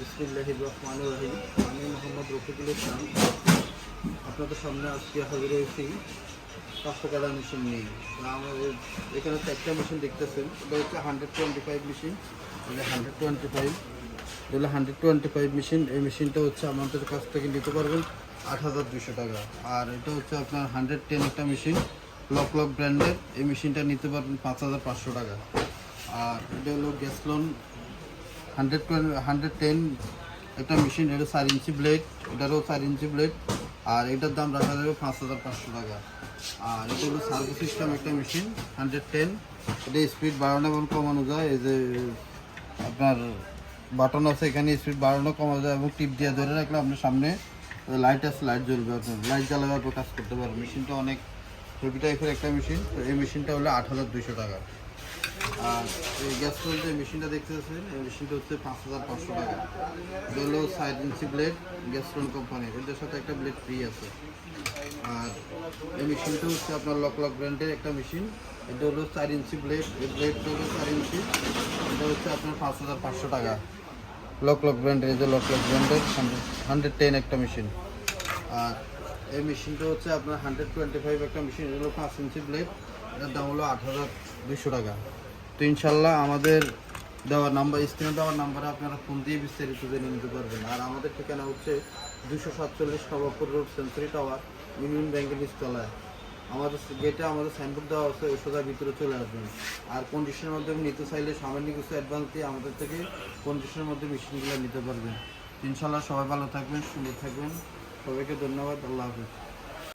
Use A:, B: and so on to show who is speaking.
A: বিসমিল্লাহির রহমানির রহিম। আমি মোহাম্মদ রফিকুল ইসলাম। আপনাদের সামনে আজকে হাজির হয়েছি পাঁচশো কাটা মেশিন নিয়ে। আমাদের এখানে চারটা মেশিন দেখতেছেন, এটা হচ্ছে হান্ড্রেড টোয়েন্টি ফাইভ মেশিন। এটা হান্ড্রেড টোয়েন্টি ফাইভ যেগুলো হান্ড্রেড টোয়েন্টি ফাইভ মেশিন। এই মেশিনটা হচ্ছে আমাদের কাছ থেকে নিতে পারবেন আট হাজার দুশো টাকা। আর এটা হচ্ছে আপনার হান্ড্রেড টেন একটা মেশিন, লক লক ব্র্যান্ডের। এই মেশিনটা নিতে পারবেন পাঁচ হাজার পাঁচশো টাকা। আর এটা হলো গ্যাসলন হান্ড্রেড হান্ড্রেড টেন, একটা মেশিন, এটা চার ইঞ্চি ব্লেড, এটারও চার ইঞ্চি ব্লেড, আর এটার দাম রাখা যাবে পাঁচ হাজার পাঁচশো টাকা। আর এটা হলো সার্ভো সিস্টেম একটা মেশিন, হান্ড্রেড টেন। এটা স্পিড বাড়ানো এবং কমানো যায়, এই যে আপনার বাটন আছে এখানে, স্পিড বাড়ানো, কমানো যায় এবং টিপ দিয়ে ধরে রাখলে আপনার সামনে লাইট আছে, লাইট জ্বলবে আপনার, লাইট জ্বালাবার পর কাজ করতে পারবেন। মেশিনটা অনেক হেভি টাইপের একটা মেশিন এই মেশিনটা হলো আট হাজার দুইশো টাকা। আর এই গ্যাস যে মেশিনটা দেখতে এই মেশিনটা হচ্ছে পাঁচ হাজার পাঁচশো টাকা। হলো সাইড ইঞ্চি ব্লেড গ্যাস্ট্রন কোম্পানির এটার সাথে একটা ব্লেড ফ্রি আছে। আর এই মেশিনটা হচ্ছে আপনার লক লক ব্র্যান্ডের একটা মেশিন। এটা হলো চার ইঞ্চি ব্লেড এই ব্লেডটা হলো চার ইঞ্চি এটা হচ্ছে আপনার পাঁচ হাজার পাঁচশো টাকা। লক লক ব্র্যান্ডের এই যে লক লক ব্র্যান্ডের হান্ড্রেড টেন একটা মেশিন। আর এই মেশিনটা হচ্ছে আপনার হান্ড্রেড টোয়েন্টি ফাইভ একটা মেশিন এটা হলো পাঁচ ইঞ্চি ব্লেড এটার দাম হলো আট হাজার দুশো টাকা। তো ইনশাল্লাহ আমাদের দেওয়ার নাম্বার, স্ক্রিনে দেওয়ার নাম্বারে আপনারা ফোন দিয়ে বিস্তারিত জেনে নিতে পারবেন। আর আমাদের ঠিকানা হচ্ছে দুশো সাতচল্লিশ Nawabpur road, century tower, union ব্যাংকের নিচতলায়। আমাদের গেটে আমাদের সাইনবোর্ড দেওয়া আছে, ওই সোজা ভিতরে চলে আসবেন। আর কন্ডিশনের মাধ্যমে নিতে চাইলে সামান্য কিছু অ্যাডভান্স দিয়ে আমাদের থেকে কন্ডিশনের মধ্যে মেশিনগুলো নিতে পারবেন। ইনশাল্লাহ সবাই ভালো থাকবেন, সুন্দর থাকবেন। সবাইকে ধন্যবাদ, আল্লাহ হাফিজ।